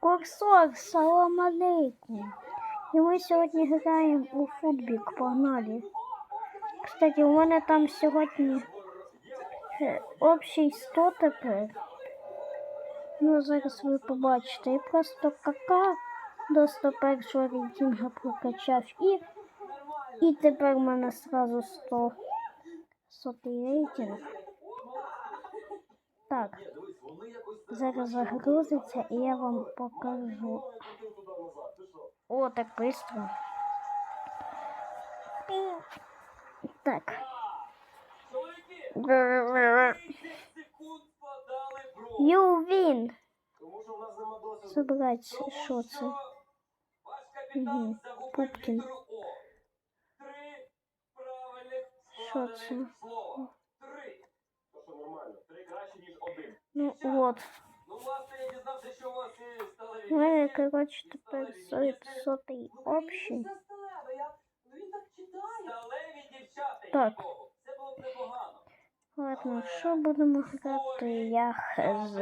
Курсор, салам алейкум. І ми сьогодні граємо у футбік, погнали. Кстати, у мене там сьогодні е, общий 100 тепер. Ну, зараз ви побачите. Я просто кака до 101 рейтинга прокачав і, і тепер в мене сразу 100 сотий рейтинг. Так. Зараз загрузиться і я вам покажу. О, так быстро. Так. You win. Забрать, що це? Угу. Пупкін. Що? Ну от. Ну, власне, я дізнався, що у вас і сталеві. У мене, коротше, тепер со- сотий общий. Сталеві дівчата, Так. їй-богу. Це було б непогано. Ладно, що будемо грати? Я хз.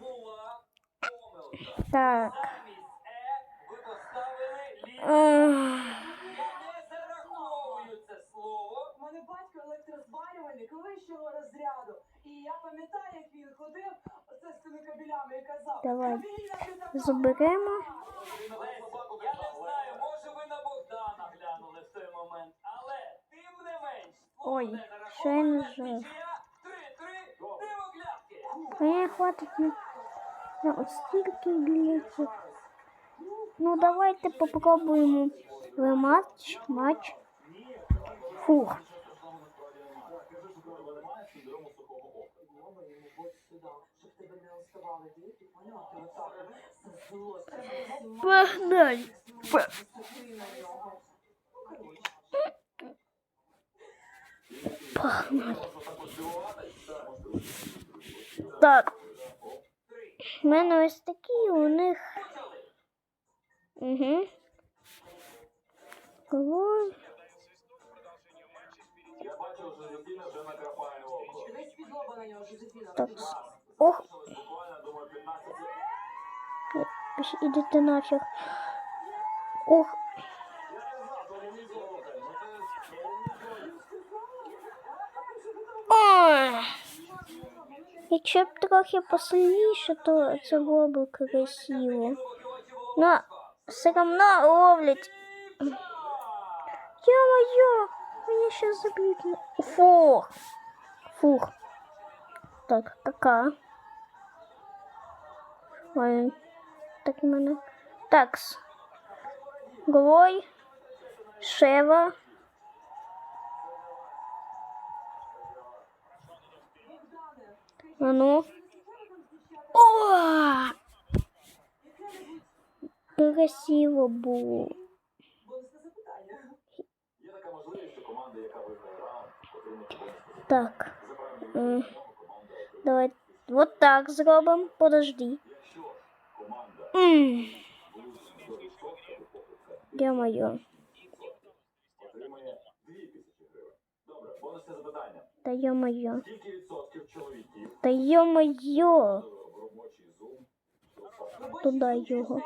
Була помилка. Так. Замість Е ви поставили лі. Ах, Давай. «Кабелі я не така». Заберемо. Я не знаю, може ви на Богдана глянули в той момент, але тим не менш, Ой, не нажав? нічия, Три-три, дивоглядки. Мені хватить на, на стільки білетів. Ну, давайте попробуємо матч. матч. Фух. Погнали. Так. У мене ось такі у них. Угу. Кого? Так. Ох. Идите нафиг. Ох. Ой. Якщо б трохи посильніше, то це було б красиво. Но все равно ловлять. Ё-моё, меня сейчас забьют. Фух. Фух. Так, кака. Ой, так у мене. Такс. Глой. Шева. А ну. О! Красиво запитання. Так. Давай вот так зробимо. Подожди. М. Ё-моё. Бонусне запитання. Да ё-моё. Скільки відсотків чоловіків Да ё-моё. в робочий зум? Туда його.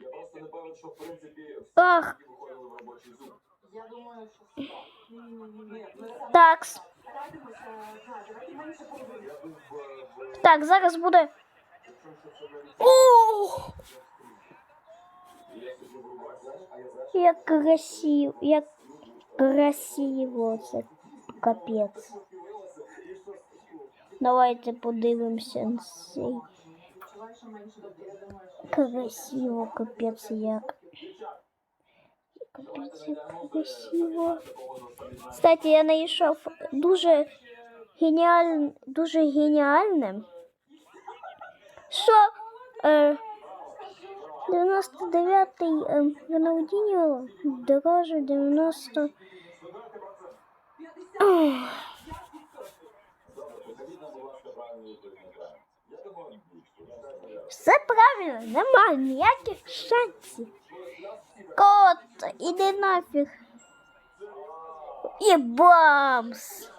Я просто не певен, що в принципі всі Ах, виходили в робочий зум. Я думаю, що сто. Ні-ні-ні. Ми такс. старатимося, так, давайте менше половини. Так, зараз буде. Ух! Як красиво, як красиво це капець. Давайте подивимося на цей. Відчуваю, що менше добре. Я думаю, що Красиво, капець як. Капець як красиво. Кстати, я знайшов дуже геніаль... дуже геніальне. Що е, 99-й е, Рональдіньо дороже 90. Ох. Все правильно, немає ніяких шансів. Кот, іди нафіг. І бамс.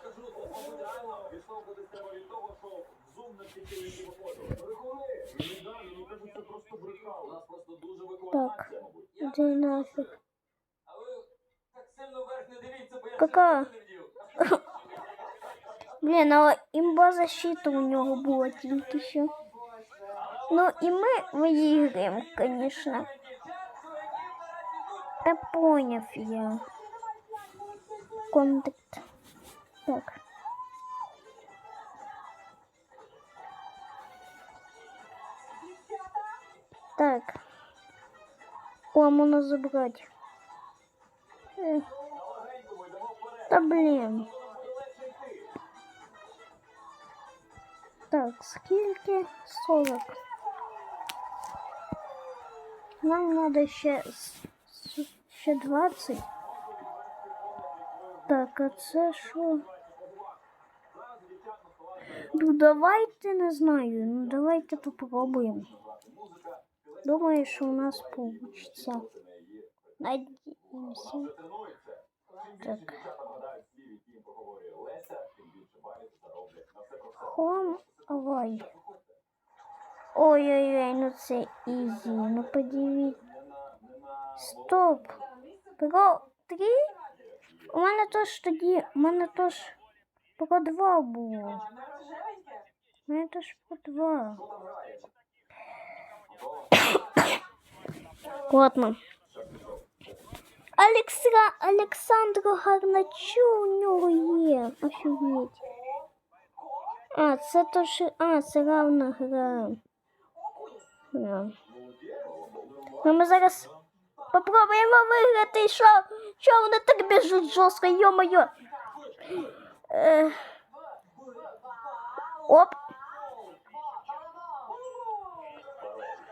дивіться, бо я Кака? ще не вдів. Блін, але імба защита у нього була тільки що. Ну і ми виіграємо, звісно. Та поняв я. Контакт. Так. Так. О, можна забрати. Е. Та блін. Так, скільки? 40. Нам надо ще, с- с- ще 20. Так, а це що? Ну давайте не знаю. Ну давайте попробуємо. Думаю, що у нас получится. Надеемся. Так. Хом, ой. Ой-ой-ой, ну це ізі. Ну подивіться. Стоп. Про три? У мене теж тоді, у мене теж про два було. У мене теж про два. Ладно. Олександр, Олександр Гарначу у нього є. Офігеть. А, це то що. А, це равна гра. Да. Ну ми зараз попробуємо виграти. Що? Що вони так біжуть жорстко, йо-моє. Е... Оп.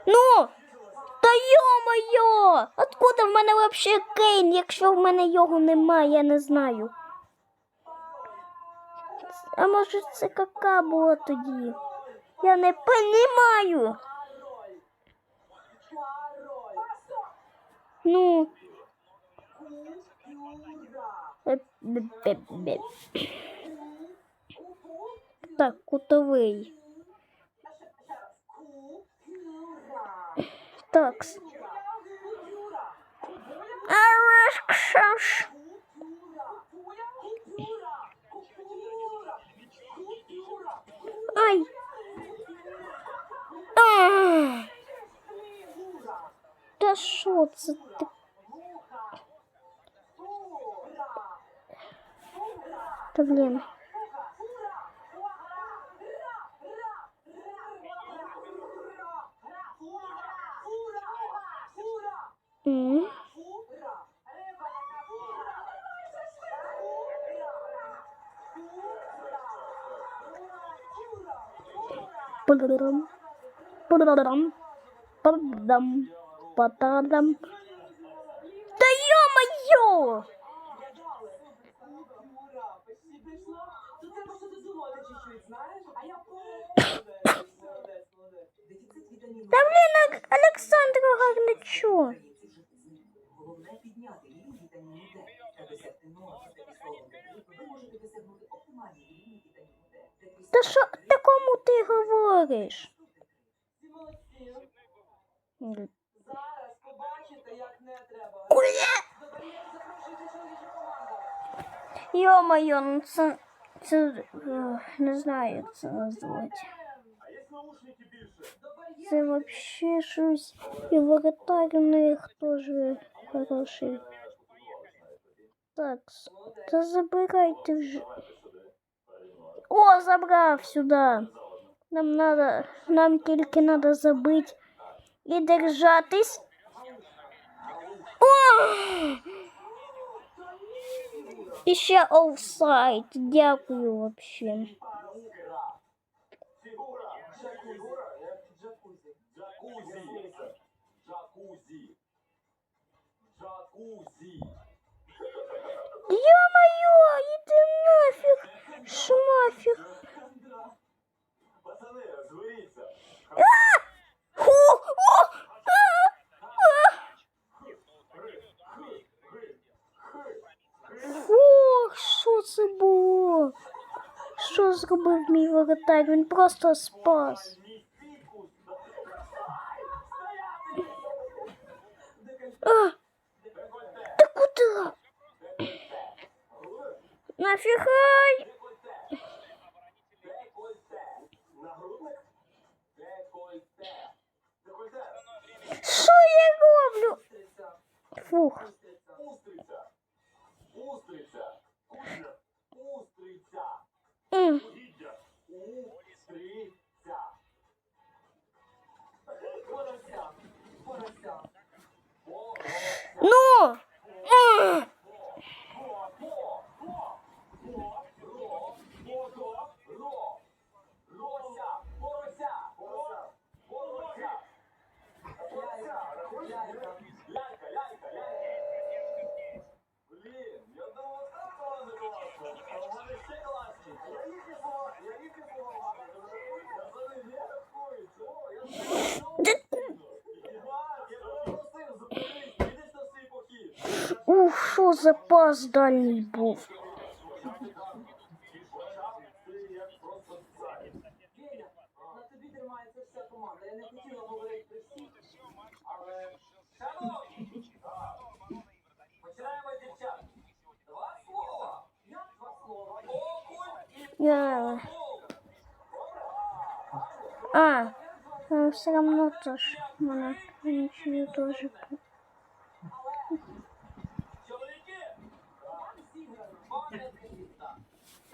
Ну! Йо-моє! Откуда в мене вообще Кейн, якщо в мене його немає, я не знаю. А може це кака було тоді? Я не понімаю. Ну. Так, кутовий. Так. Арашкшаш. Ай. А. Та що це ти? Та блін. Пададам. Пададам. Пададам. Пададам. Да ё-моё! Да блин, Ак- Александр Гарничу. Головне підняти рівень вітаміну Д та досягти норми за пісковим період. Ви можете досягнути оптимальний рівень вітаміну Д. Та що такому ти говориш? Зараз побачите, як команда. Ё-моё, ну це, це е, не знаю, як це назвати. Це вообще щось. І воротар у них теж хороший. Так, та забирайте вже. О, забрав сюди. Нам надо, нам тільки надо забити і держатись. О! І ще офсайд. Дякую вообще. Джакузі. Джакузі. Джакузі. Ё-моё, иди нафиг, шмафиг. Пацани, зверіться. Ху, о, а, а. Фух, що це було? Що зробив мій воротар? Він просто спас. А! Та куди? Нафіга? Як два слова? Окунь і Я... А, ну, все равно тоже мене нічого тоже.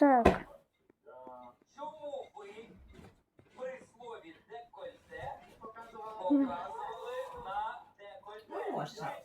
Так, Чому ви при слові декольте показували на декольте?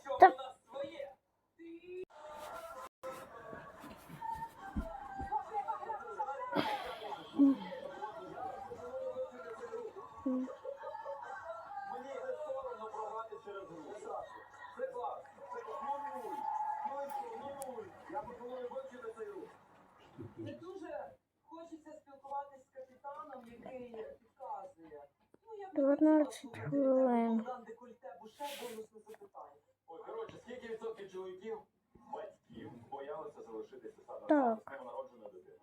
саме Так. з новонародженою дитиною?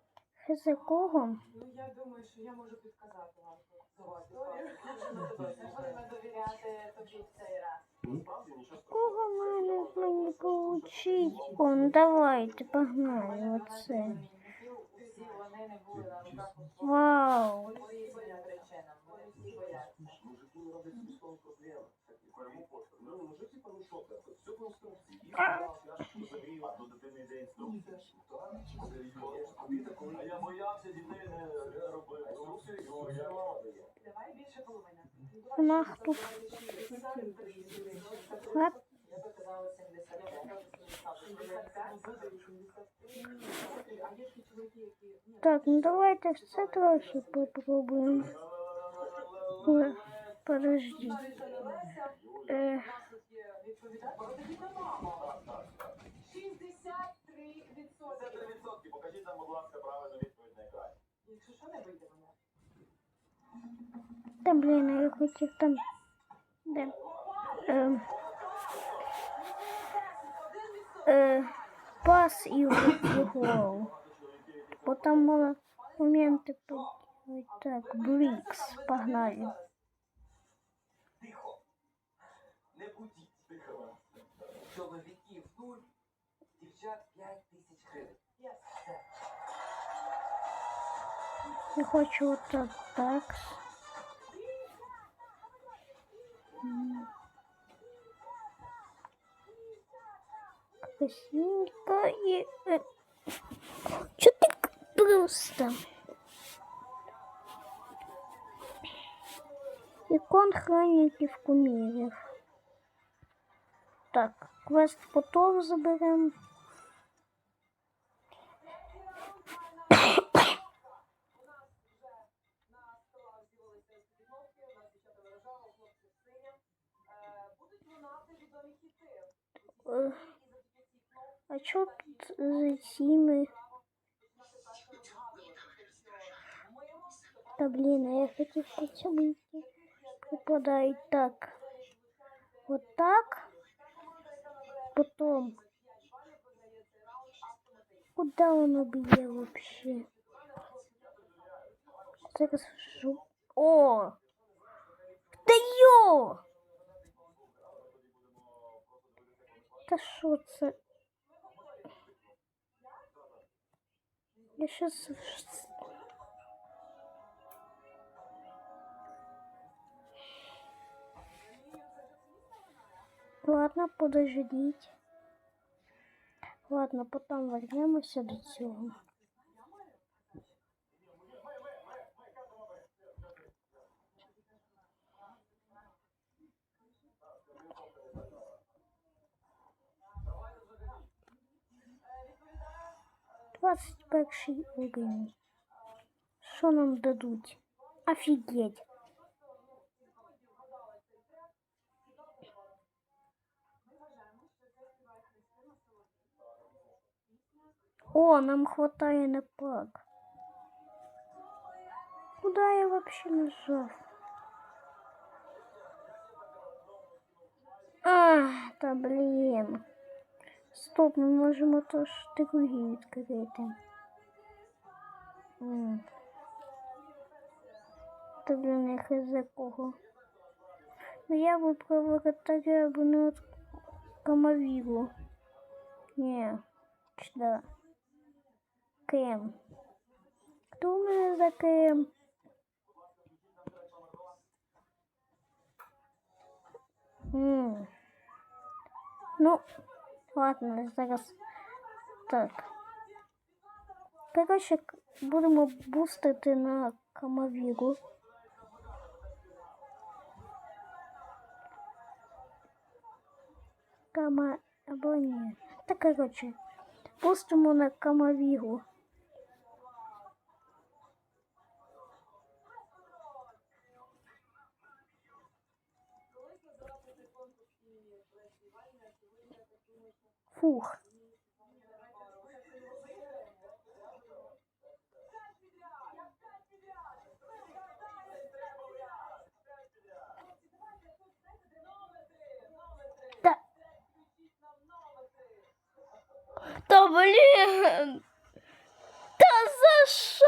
хз кого? Ну, я думаю, що я можу підказати вам за вас історію. Можемо довіряти тобі в цей раз. Насправді нічого Кого мене мені получить? Он, давайте, погнали, оце. Всі вони не були на руках у Вау. Вони бояться реченам, вони всі бояться. Мужики не роблять собі з того проблеми. Кому пошту? Ну, мужик, типа, ну що це? Все по інструкції. І загрів, а до дитини йде інструкція. А я боявся дітей не робити інструкцію, і я мама дає. Давай більше половини. Вона тут. Га? Я би казала 75. 75. А є такі чоловіки, які... Ні, Так, ну давайте все трохи попробуємо. Ой, Подожди. Лариса не Леся, Е, у нас тут є відповідальна. Родина мама. 63%. Це 3%. Покажіть нам, будь ласка, правильну відповідь на екрані. Якщо що, не вийде мене. та блін, я хотів там. Де? Е, е, пас і в гол. Бо там були моменти по- Ой, Так, Брікс, погнали. Чоловіків нуль, дівчат 5 тисяч гривень. Я хочу отак, так. М. Красивенько и... э, Чё ты к- просто? Икон хранників кумирів. Так, квест потом заберем. На столах з'явилися розпіновки, у нас дівчата виражали, хлопці синя. Е, Будуть лунати відомі хіти. Е, А чё тут за цими? Да блин, а я хотел поцелуйки. Попадает так. Вот так. Потом. Куда он убьет вообще? Зараз жу- О! Да ё! Та що це? Я щас... Ладно, подождіть. Ладно, потім вернемося до цього. Двадцять перший уровень. Що нам дадуть? Офігеть. О, нам хватає на пак. Куда я вообще нажал? А, та блін. Стоп, ми можемо тож другі відкрити. М. Та блін, я хз кого. Ну я вибрав воротаря або не от Камавігу. Ні, Да. Хто у мене за крем? М. Ну, ладно, зараз так. Коротше, будемо бустити на Камавігу. Кама... або ні. Та коротше, пустимо на Камавігу. Фух. Та... Та блін! Та за що?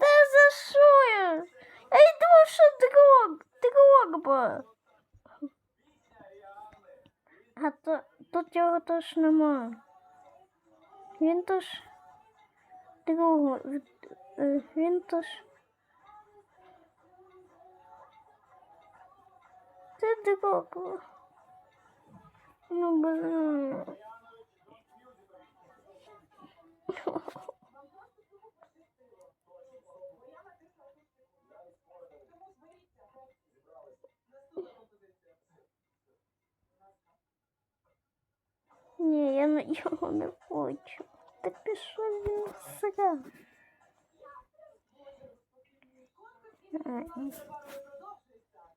Та за що я? Й думав, що дрог, дрогба. А то тут його теж нема. Він теж другого. е, Він теж. Це дрогба. Ну, блин. Ні, я на його не хочу. Так пішов він сра.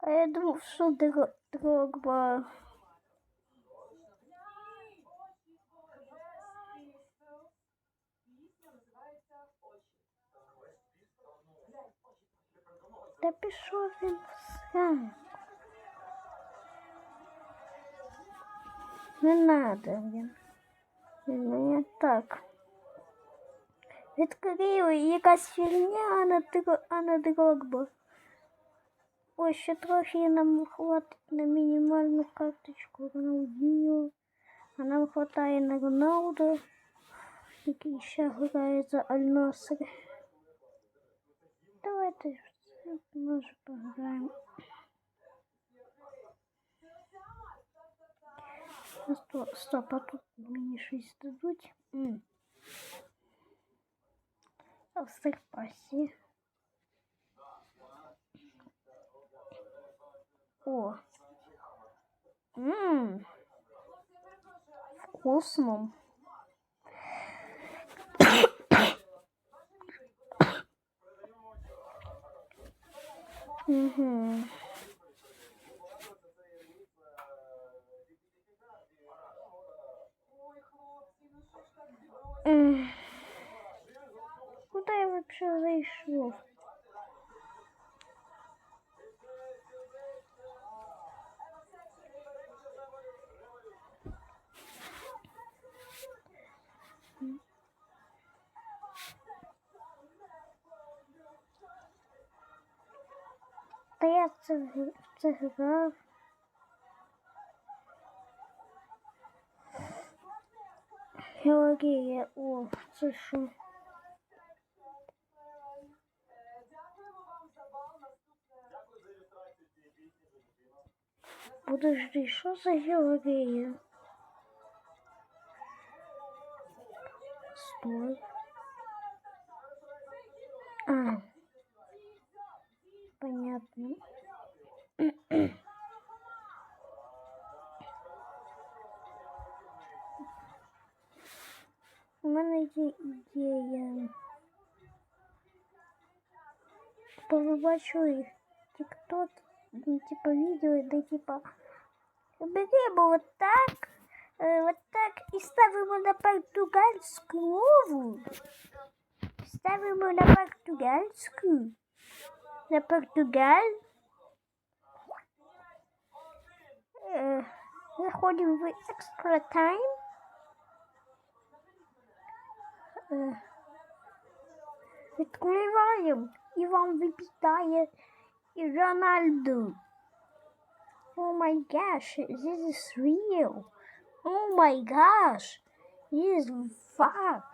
А я думав, що Дро- Дрогба. Та пішов він сра. Не надо він. Він мені так. Відкрив якась фігня, а не, дро- а не дрогба. Ось ще трохи нам хватить на мінімальну карточку Роналдіньо. А нам хватає на Роналдо, який ще грає за Аль-Наср. Давайте ж це, може пограємо. А Стоп, стоп, а тут мені щось дадуть. М. А в серпасі. О. Ммм. Вкусно. Угу. Куда я вообще зайшов? Та я це, це. Георгія. О, що? Подожди, що за Георгія? Стой. А. Понятно. У мене є ідея. Побачу тікток, ну, типа відео, де типа беремо вот так, е, вот так і ставимо на португальську мову. Ставимо на португальську. На Португаль. Е, заходимо в Extra Time. Відкриваємо і вам випитає і Рональду. Oh my gosh, this is real. Oh my gosh, this is fuck.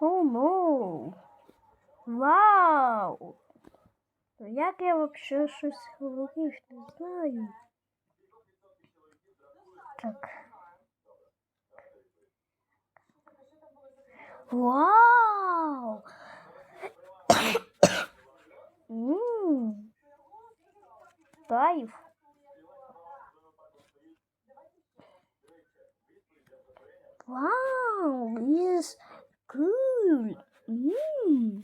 Oh no. Вау. Ну, Як я вообще щось говорив, не знаю. Так. Wow! mm. Five. Wow, this is cool. Mm.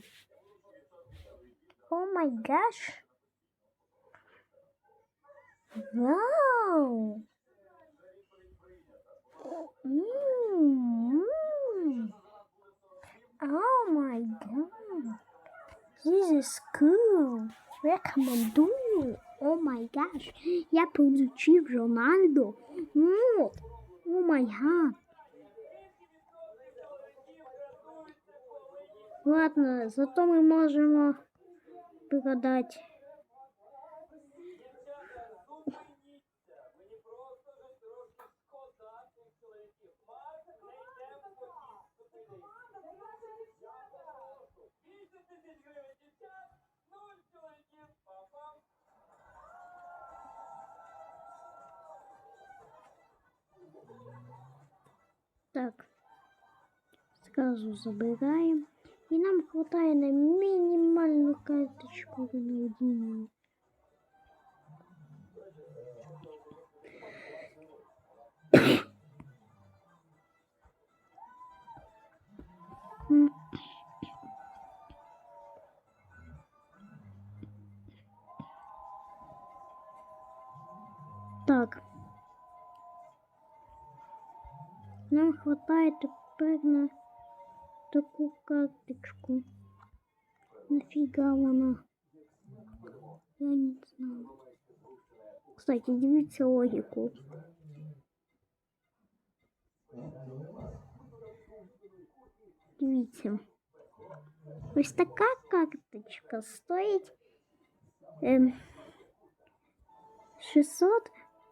Oh my gosh. Wow. Mm. Oh my god. This is cool. Рекомендую. Oh my gosh. Я получив. Mm. Oh my god. Ладно, зато ми можемо продати. Так. Сразу забираем. И нам хватает на минимальную карточку на один. хватает теперь на таку карточку. Нафига вона? Я не знаю. Кстати, дивіться логіку. Дивіться. Ось така карточка стоїть ем, 600,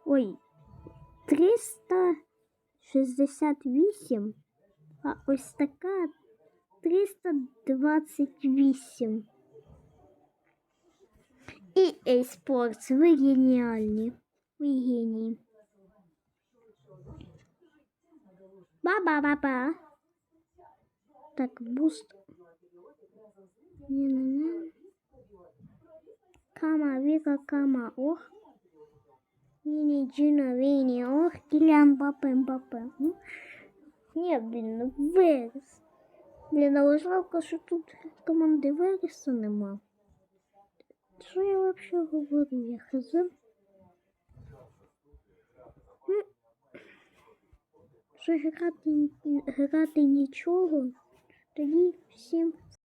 ой, 368, а ось така 328. І eSports, ви геніальні. Ви генії. Ба-ба-ба-ба. Так, буст. Не-не-не. Кама, Вика, Кама, ох. Вини, Джина, Вини, ох, Килиан, Бапе, Бапе. Ну, Ні, блін, ну, Верес. Блін, але жалко, що тут команди Вереса нема. Що я вообще говорю? Я хз. М. Що грати, грати нічого. Тоді всім